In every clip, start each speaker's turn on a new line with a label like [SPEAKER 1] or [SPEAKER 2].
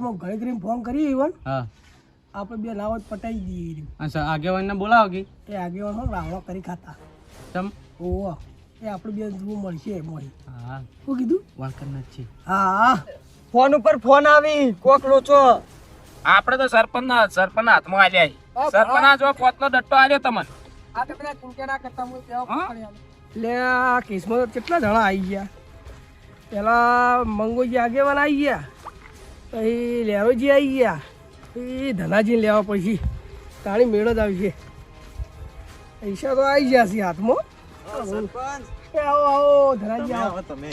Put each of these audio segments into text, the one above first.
[SPEAKER 1] અમે ઘરે ફોન કરી ઈવન
[SPEAKER 2] હા.
[SPEAKER 1] આપણે બે લાવત પટાઈ દઈએ.
[SPEAKER 2] અચ્છા આગેવાનને બોલાવો કે?
[SPEAKER 1] એ આગેવાન હો રાવણો કરી ખાતા.
[SPEAKER 2] તમ
[SPEAKER 1] ઓહો એ આપણે બે જુઓ મળશે મોહી
[SPEAKER 2] હા.
[SPEAKER 1] શું કીધું?
[SPEAKER 2] વાંકરના જ છે.
[SPEAKER 1] હા.
[SPEAKER 3] ફોન ઉપર ફોન આવી કોક લોચો.
[SPEAKER 4] આપણે તો સરપંચ ના સરપંચ ના હાથમાં આલ્યા સરપંચ ના જો પોતનો ડટ્ટો આલ્યો તમને.
[SPEAKER 1] આ તો પેલા ચૂંટણા કરતા હું? એટલે આ કેસમાં કેટલા જણા આવી ગયા? પેલા મંગોજી આગેવાન આવી ગયા. પછી લેરોજી આવી ગયા. એ ધનાજીને લેવા પછી તાણી મેળો જ આવી છે. પૈસા તો આવી ગયા છે હાથમાં. આવો આવો ધનાજી આવો.
[SPEAKER 3] તમે.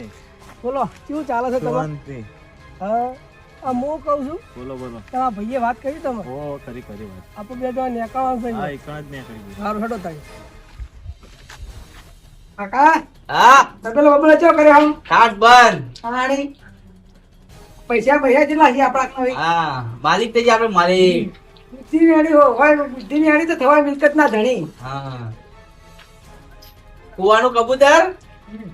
[SPEAKER 1] બોલો કેવું ચાલે છે તમારે? હા આ હું કહું છું?
[SPEAKER 3] બોલો બોલો.
[SPEAKER 1] તમારા ભાઈએ વાત કરી તમે?
[SPEAKER 3] ઓ કરી કરી વાત.
[SPEAKER 1] આપણે બે જણા નેકાવાનું છે
[SPEAKER 3] હા એકણ જ મેં
[SPEAKER 1] સારું હેડો તારી કાકા?
[SPEAKER 3] હા?
[SPEAKER 1] તબેલો બબલો ચો કરે આમ
[SPEAKER 3] ખાટ બંધ.
[SPEAKER 1] આણી પૈસા પૈસા કેટલા છે આપણા
[SPEAKER 3] હા માલિક થઈ આપણે માલિક.
[SPEAKER 1] બુદ્ધિ વેણી હોય બુદ્ધિ વેણી તો થવાય મિલકત ના ધણી.
[SPEAKER 3] હા. કુવાનું કબૂતર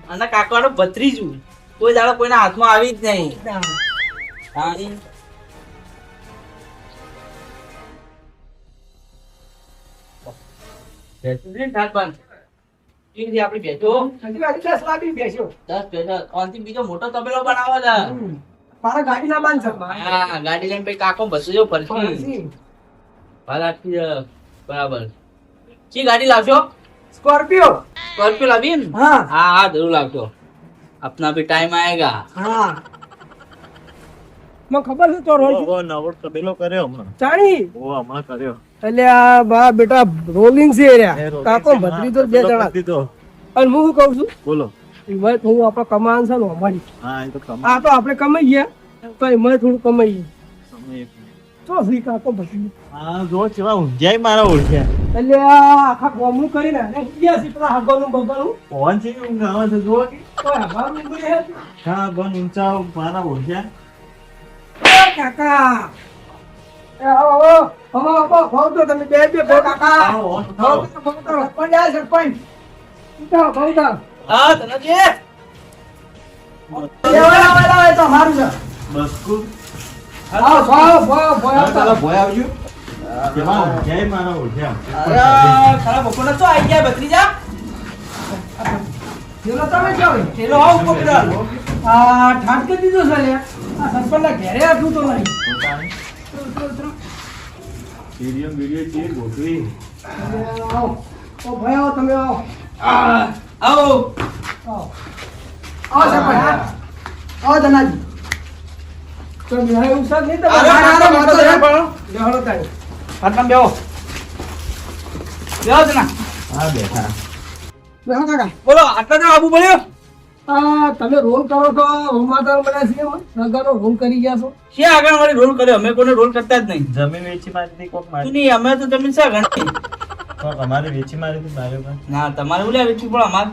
[SPEAKER 3] અને કાકવાનું ભત્રીજું. કોઈ દાડો કોઈના હાથમાં આવી જ નહીં. ને.
[SPEAKER 1] હજી વાર દસ
[SPEAKER 3] ઓનથી બીજો મોટો તબેલો બનાવો
[SPEAKER 1] મારા ગાડી ના બાંધ
[SPEAKER 3] હા ગાડી લઈને ભાઈ કાકો બસ જો. બરાબર. કી ગાડી લાવજો
[SPEAKER 1] સ્કોર્પિયો.
[SPEAKER 3] સ્કોર્પિયો લાવી
[SPEAKER 1] હા.
[SPEAKER 3] હા જરૂર લાવજો. આપના ભી ટાઈમ આયેગા.
[SPEAKER 1] હા. મને ખબર છે તો રોલ
[SPEAKER 5] કર્યો હમણાં.
[SPEAKER 1] ચાણી
[SPEAKER 5] ઓ હમણાં
[SPEAKER 1] આ બા બેટા રોલિંગ છે કાકો
[SPEAKER 5] ભદરી
[SPEAKER 1] તો બે જણા. અને હું શું કહું છું?
[SPEAKER 5] બોલો.
[SPEAKER 1] એમાં થોડું આપણે કમાવાનું છે ને અમારી.
[SPEAKER 5] હા તો કમા
[SPEAKER 1] આ તો આપણે કમાઈ ગયા તો એમાં થોડું કમાઈ
[SPEAKER 5] સમય.
[SPEAKER 1] તો શ્રી કાકો ભત્રી
[SPEAKER 5] હા જો કેવા મારા ઓળખ્યા
[SPEAKER 1] એટલે આખા ગોમનું કરીને અને ગયા છે પેલા હગોનું બગોનું
[SPEAKER 5] પવન છે ઊંઘ આવે છે જો. હા ઊંચા મારા ઓળખ્યા
[SPEAKER 1] કાકા. આવો આવો. ભાવ તો તમે બે બે ભાવ કાકા ભાવ તો ભાવ સરપંચ સરપંચ. ઉઠાવો, ભાવ હા ધનજી લેવાય લેવાય તો મારું છે.
[SPEAKER 5] બસકુ
[SPEAKER 1] હા ભોય ભોય ભોય
[SPEAKER 5] તાલા ભોય આવજો. કેમાં જય મારા
[SPEAKER 3] ઓઢ્યા. અરે તારા બકોને તો આવી ગયા
[SPEAKER 1] બત્રી જા થેલો તમે
[SPEAKER 3] જાવ થેલો આવ પકડાલ
[SPEAKER 1] આ ઠાટ કરી દીધો છે લે. ઘેરે તમે આવો. આવો. આવો સરપંચ આવો ધનાજી. તો નિહાય ઉસા નહીં
[SPEAKER 3] તો અરે મારો મારો સરપંચ
[SPEAKER 1] બેહળો તારે.
[SPEAKER 3] ફટમ બેહો. બેહો જના.
[SPEAKER 5] હા બેઠા.
[SPEAKER 1] બેહો કાકા.
[SPEAKER 3] બોલો આટલા તો આબુ
[SPEAKER 1] પડ્યો? તમે રોલ કરો છો હોમાદાર બન્યા છીએ નગાનો રોલ કરી ગયા છો.
[SPEAKER 3] છે આગળ વાળી રોલ કર્યો? અમે કોને રોલ કરતા જ નહીં.
[SPEAKER 5] જમીન વેચી મારી કોક મારી.
[SPEAKER 3] નહીં અમે તો જમીન શા ગણી
[SPEAKER 5] કોક અમારે વેચી મારી હતી મારી
[SPEAKER 3] ના તમારે ઉલ્યા વેચી? પણ અમાર.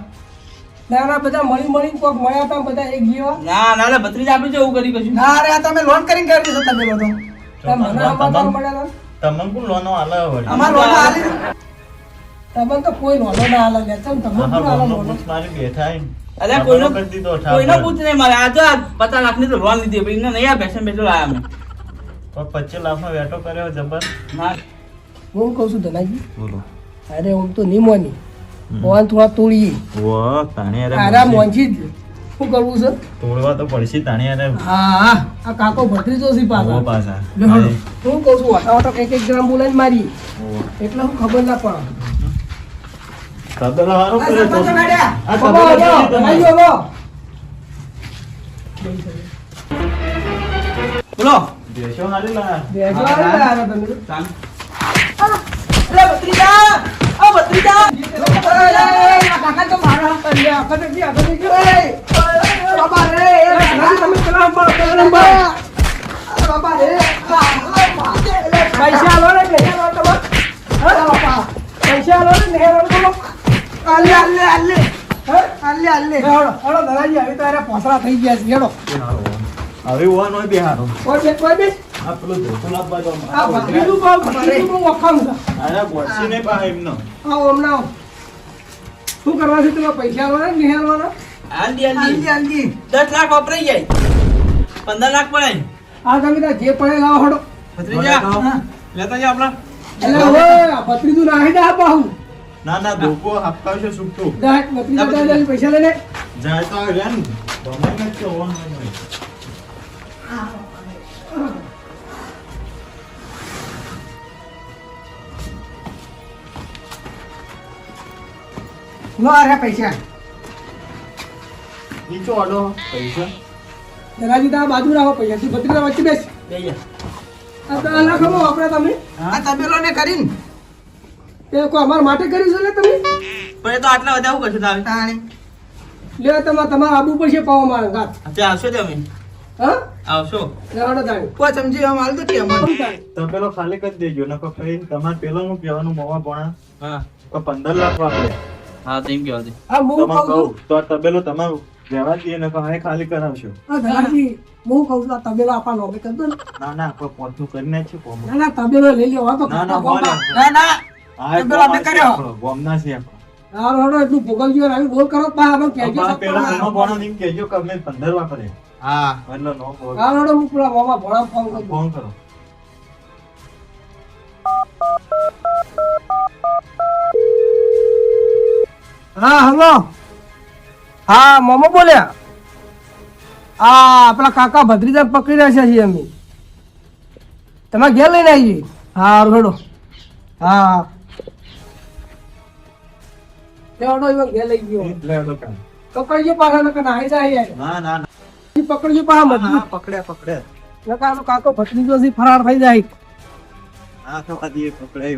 [SPEAKER 1] ના ના બધા મળી મળી કોક મળ્યા હતા બધા એક જેવા.
[SPEAKER 3] ના ના ના ભત્રીજા આપણે જેવું કરી કશું.
[SPEAKER 1] ના રે આ તમે લોન કરીને કરી દીધો તમે લોકો. મને સમાચાર મળ્યા હતા
[SPEAKER 5] તમને કોણ લોનો આલે વળી
[SPEAKER 1] અમાર લોન આલી તમને તો કોઈ લોનો ના આલે લે
[SPEAKER 5] મારી બેઠા
[SPEAKER 3] અરે કોઈનો પૂછ નહીં મારે આ પચાસ લાખની તો લોન લીધી ભાઈ નહીં આ બેસન બેઠો લાયા અમે
[SPEAKER 5] પચીસ લાખનો વેટો કર્યો જબર.
[SPEAKER 3] ના
[SPEAKER 1] હું કહું છું ધનાજી.
[SPEAKER 5] બોલો.
[SPEAKER 1] અરે આમ તો નહીં મોની. મોહન થોડા તોડીએ
[SPEAKER 5] વો તાણી અરે
[SPEAKER 1] આરા. મોંજી જ. શું કરવું છે?
[SPEAKER 5] તોડવા તો પડશે તાણી અરે
[SPEAKER 1] હા હા આ કાકો ભત્રીજો છે પાછા.
[SPEAKER 5] પાછા.
[SPEAKER 1] લે હળો. હું કહું છું વાટા વાટા એક એક ગ્રામ બોલાવીને મારી. એટલે હું ખબર ના પડે.
[SPEAKER 5] તબેલો હારો
[SPEAKER 1] આ
[SPEAKER 5] કર્યો તો. આ
[SPEAKER 1] બોલો,
[SPEAKER 5] તબેલો
[SPEAKER 1] બોલો,
[SPEAKER 5] દેશો હારી લા.
[SPEAKER 1] બેસો ને આરા તમે.
[SPEAKER 3] ચાલ. અરે ભત્રીજા. ભત્રીજા
[SPEAKER 1] કાકા તો મારા હાથ પર લે. આ કાકા જી, આ કાકા જી. એ, બાબા રે, તમે તો અરે પોસડા થઈ ગયા છે, હેડો.
[SPEAKER 5] હવે ઓવાનો બી હારો
[SPEAKER 1] કોઈ બેસ, કોઈ બેસ.
[SPEAKER 5] આ પેલો
[SPEAKER 1] જે પડે લાવો હડો.
[SPEAKER 3] ભત્રીજા લેતા જા આપણા.
[SPEAKER 1] એટલે ઓય ભત્રીજું નાહી દે બાહુ.
[SPEAKER 5] ના ના ધોકો
[SPEAKER 1] આપતા છે સુકતો પૈસા લઈને.
[SPEAKER 5] જાય તો
[SPEAKER 1] લો આ રહ્યા પૈસા.
[SPEAKER 5] નીચો આડો પૈસા.
[SPEAKER 1] ધનાજી તારા બાજુ રાખો પૈસા. તું ભત્રીજા વચ્ચે બેસ. આ તો આ લાખો વાપરા તમે.
[SPEAKER 3] આ તબેલો ને કરીને.
[SPEAKER 1] એ કો અમાર માટે કર્યું છે લે તમે.
[SPEAKER 3] પણ એ તો આટલા બધા હું કશું તારે તાણે.
[SPEAKER 1] લે તમારે તમારે આબુ પડશે પાવા મારે ગાત.
[SPEAKER 3] ત્યાં આવશો તમે
[SPEAKER 1] હા?
[SPEAKER 3] આવશો.
[SPEAKER 1] લેવાડો તાણે
[SPEAKER 3] કોઈ સમજી આમ હાલ તો કે અમાર.
[SPEAKER 5] તો પેલો ખાલી કરી દેજો નકર ફરી તમારે પેલાનું કહેવાનું મોવા ભણા
[SPEAKER 3] હા.
[SPEAKER 5] તો પંદર લાખ વાપરે.
[SPEAKER 3] હા તેમ કહેવા દે
[SPEAKER 1] હા હું કહું છું.
[SPEAKER 5] તો આ તબેલો તમારું રહેવા દઈએ ને હવે ખાલી કરાવશો.
[SPEAKER 1] હા ધનાજી હું કહું છું આ તબેલો આપા નોમે કરી દો ને.
[SPEAKER 5] ના ના આપણે પોતનું કરીને છે કોમ.
[SPEAKER 1] ના ના તબેલો લઈ લ્યો તો
[SPEAKER 5] ના ના બોલે.
[SPEAKER 3] ના ના
[SPEAKER 5] આ
[SPEAKER 3] તબેલો અમે કર્યો.
[SPEAKER 5] ગોમના છે આ
[SPEAKER 1] હારો એટલું ભોગવજો ને આવી બોલ કરો પા અમે
[SPEAKER 5] કેજો પેલા મોમાં બોણો નીમ કેજો કે અમે પંદર વાપરે
[SPEAKER 3] હા.
[SPEAKER 5] એટલે નો બોલ.
[SPEAKER 1] આ રોડો હું મામા ભણા ફોન કરો.
[SPEAKER 5] ફોન કરો.
[SPEAKER 1] હા હલો. હા મોમો બોલ્યા? આ આપણા કાકા ભત્રીજા પકડી રહ્યા છીએ અમે. તમે ઘેર લઈને આવીએ? હા. રોડો હા ઘેર લઈ ગયો. પકડજો પાછા નકર નાહી જાય.
[SPEAKER 5] ના ના ના.
[SPEAKER 1] પકડજો પાછા મજબૂત
[SPEAKER 5] પકડ્યા પકડ્યા
[SPEAKER 1] નકર કાકો ભત્રીજો ફરાર થઈ જાય.
[SPEAKER 5] પકડાય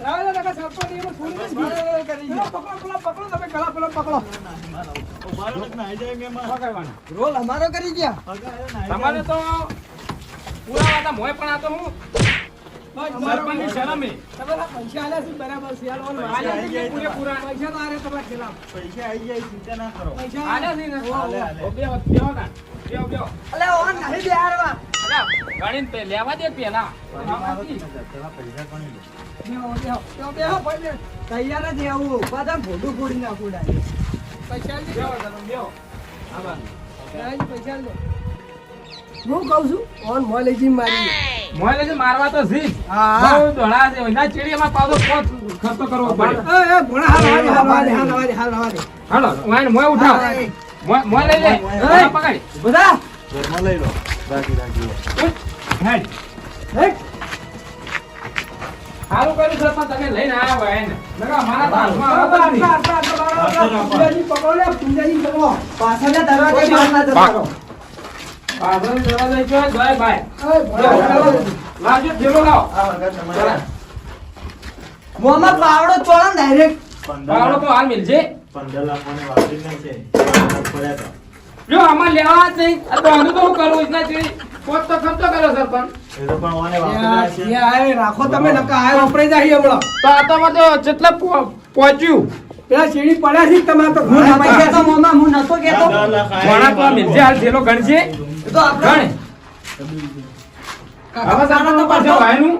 [SPEAKER 1] રાવે કાકા
[SPEAKER 5] સાપો ની
[SPEAKER 3] એમાં ફૂલ કરી
[SPEAKER 4] જાય પૂરા વાતા
[SPEAKER 1] પૈસા
[SPEAKER 5] આવી જાય ચિંતા ના કરો.
[SPEAKER 1] પૈસા
[SPEAKER 4] આલ્યા છે
[SPEAKER 3] ઓન નહીં બેહારવા
[SPEAKER 4] ગણીને લેવા દે પેલા.
[SPEAKER 3] તૈયાર જ આવું બધા ફોટું ફોડી નાખું
[SPEAKER 1] પૈસા પૈસા હું કઉ છું ઓન મોય લઈ જઈ મારી
[SPEAKER 4] મોય લઈ મારવા તો જી.
[SPEAKER 1] હા.
[SPEAKER 4] બહુ ધોળા છે. ના ચીડીમાં પાછો કોટ ખર્ચો કરવો પડે.
[SPEAKER 1] એ બધા?
[SPEAKER 5] લઈ લો. રાખી
[SPEAKER 1] રાખજો
[SPEAKER 4] સારું કર્યું
[SPEAKER 3] ડાયરેક્ટ
[SPEAKER 4] વાવડો તો હાલ મિલશે
[SPEAKER 5] પંદર લાખ મને વાપરી નહીં છે.
[SPEAKER 4] જો આમાં લેવા જ નહીં આ તો અનુભવ કરું ઇતના ચીડી પોત તો ખર્ચો
[SPEAKER 5] એ તો પણ મને વાપરેલા છે.
[SPEAKER 1] યા, યા, રાખો તમે નકા આ વપરાઈ જાય હમણાં.
[SPEAKER 4] તો આ તો માં તો જેટલા પહોંચ્યું.
[SPEAKER 1] પેલા સીડી પડ્યા છે તમારે તો
[SPEAKER 3] હું
[SPEAKER 1] ઘણા
[SPEAKER 3] નતો મોંમાં, હું
[SPEAKER 5] આયા
[SPEAKER 4] ઘણા તો મિલજે હાલ થેલો ગણશે.
[SPEAKER 3] તો આપણે
[SPEAKER 4] હવે સારા તો પાછો ભાઈનું.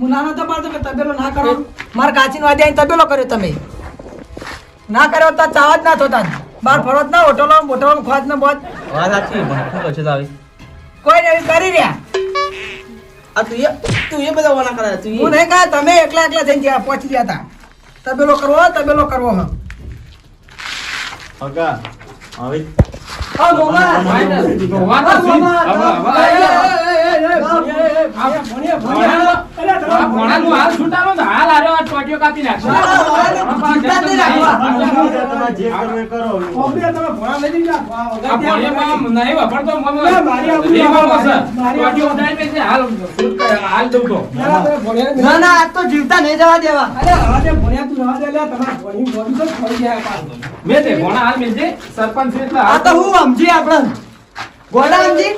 [SPEAKER 3] હું નાનો તો પાડતો કે તબેલો ના કરો માર કાચીન વાદે તબેલો કર્યો તમે. ના કર્યો તો ચાવા જ ના થતા બાર ફરત ના હોટલો હોટલો ખોજ ને બોજ.
[SPEAKER 2] વાત સાચી પણ શું તો આવી
[SPEAKER 3] કોઈ ને કરી રહ્યા.
[SPEAKER 2] આ તું એ તું એ બધા વાના કરે તું
[SPEAKER 3] હું નહીં કહે તમે એકલા એકલા જઈને ગયા પહોંચી ગયા હતા. તબેલો કરવો તબેલો કરવો હ
[SPEAKER 5] હગા હવે
[SPEAKER 3] હા મોમા
[SPEAKER 4] ભાઈ ને મોણાનું હાલ છૂટાનો ને હાલ આર્યો આ ટોટિયો કાપી નાખશો.
[SPEAKER 3] ના
[SPEAKER 1] ના
[SPEAKER 3] આજ તો જીવતા નહીં જવા દેવા.
[SPEAKER 4] મેં તે ભોણા હાલ મેં સરપંચ
[SPEAKER 3] આ તો હું સમજી આપણે. ભોણા સમજી?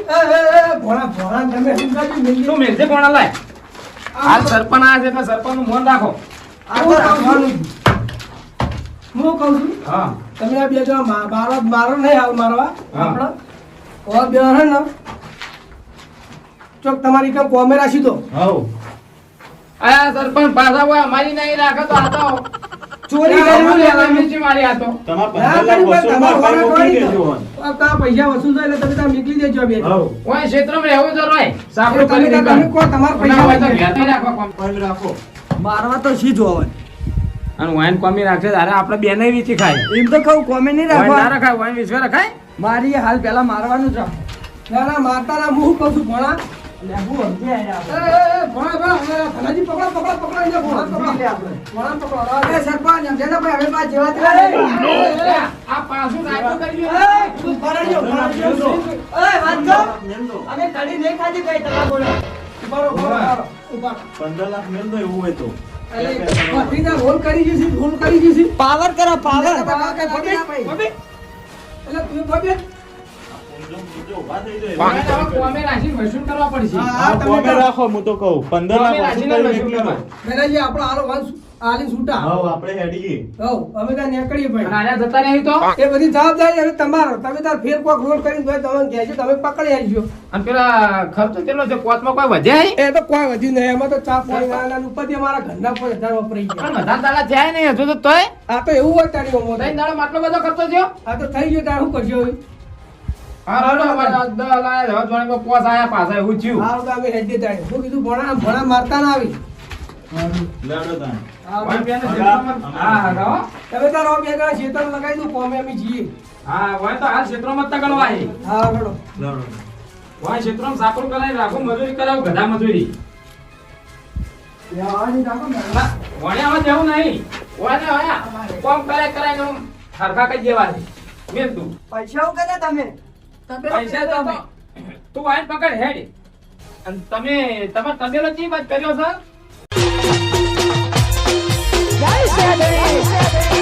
[SPEAKER 1] ભોણા ભોણા તમે સમજાવી મેં
[SPEAKER 4] તે ભોણા લાય? હાલ સરપંચ આ છે એટલે સરપંચનું મોન રાખો.
[SPEAKER 3] આ તો રાખવાનું
[SPEAKER 1] હું કહું છું
[SPEAKER 4] હા.
[SPEAKER 1] તમે આ બે મા- મારો મારો નહીં હાલ મારવા. આપણા ઓર બે હે ને. ચોક તમારી કામ કોમે રાખી દો.
[SPEAKER 5] હા
[SPEAKER 4] આ સરપંચ પાછા હોય અમારી નહીં રાખે તો આતા
[SPEAKER 1] ચોરી
[SPEAKER 4] કરવું
[SPEAKER 1] કરી
[SPEAKER 4] છે મારી આ તો.
[SPEAKER 5] તમારા
[SPEAKER 1] પૈસા વસૂલ થાય એટલે તમે ત્યાં મોકલી દેજો બે.
[SPEAKER 5] કોઈ
[SPEAKER 4] ઓય ક્ષેત્રમાં રહેવું જ હોય સાપડું
[SPEAKER 1] તમે તમે કો તમારા
[SPEAKER 4] ના હોય તો
[SPEAKER 1] પૈસા
[SPEAKER 4] રાખવા
[SPEAKER 5] રાખો
[SPEAKER 3] મારવા તો સીધો આવે
[SPEAKER 4] અને વાઈન કોમી રાખશે તારે આપણે બેને વીચી ખાય.
[SPEAKER 3] એમ તો કહું કોમે નહીં
[SPEAKER 4] વાઈન ના
[SPEAKER 3] રાખવા
[SPEAKER 4] રખાય વાઈન વીચવા રખાય?
[SPEAKER 3] મારી હાલ પેલા મારવાનું જ રાખો.
[SPEAKER 1] ના ના મારતા ના હું કહું છું ભણા. તું
[SPEAKER 3] તો.
[SPEAKER 5] પંદર લાખ મેલ દો એવું હોય તો
[SPEAKER 1] રોલ કરી જશે રોલ કરી જશે
[SPEAKER 3] પાવર કરો પાવર?
[SPEAKER 1] એટલે તું
[SPEAKER 5] રાખો હું તો કહું. પંદર લાખ વસૂલ
[SPEAKER 4] રાખીને
[SPEAKER 5] કરી
[SPEAKER 4] વસૂલ
[SPEAKER 5] નીકળી
[SPEAKER 4] કરવા.
[SPEAKER 5] જાઓ.
[SPEAKER 1] મેનાજી આપણો હાલો વાંસ આલી છૂટા
[SPEAKER 5] હઉ, આપણે હેડીએ.
[SPEAKER 1] હઉ, અમે ત્યાં નીકળીએ ભાઈ.
[SPEAKER 4] આના જતા નહીં તો?
[SPEAKER 1] એ બધી જવાબદારી હવે તમારો. તમે તાર ફેર કોક રોલ કરીને ભાઈ તમે કહેજો તમે પકડી આવજો
[SPEAKER 4] અને પેલા ખર્ચો કેટલો છે? કોચમાં કોઈ વધે
[SPEAKER 1] એ તો કોઈ વધ્યું નહીં. એમાં તો ચા પાણી ઉપરથી અમારા ઘરના પર હજાર વપરાઈ ગયા.
[SPEAKER 4] પણ દાડા જાય નહીં હજુ તો તોય.
[SPEAKER 1] આ તો એવું હોય તારી
[SPEAKER 4] દાડામાં આટલો બધો ખર્ચો થયો?
[SPEAKER 1] આ તો થઈ ગયો તાર શું કરશો
[SPEAKER 4] મજૂરી કરાવું ગધા મજૂરી. વણ્યામાં જવું નહીં. વણ્યા વણ્યા કોમ કરે કરાય હરખા કઈ દેવાની મેલ તું
[SPEAKER 3] પૈસા કરે તમે?
[SPEAKER 4] પૈસા તમે. તું. વાઈન પકડ હેડ. અને તમે તમારે તબેલો ચી વાત કર્યો સર
[SPEAKER 6] જય શ્રી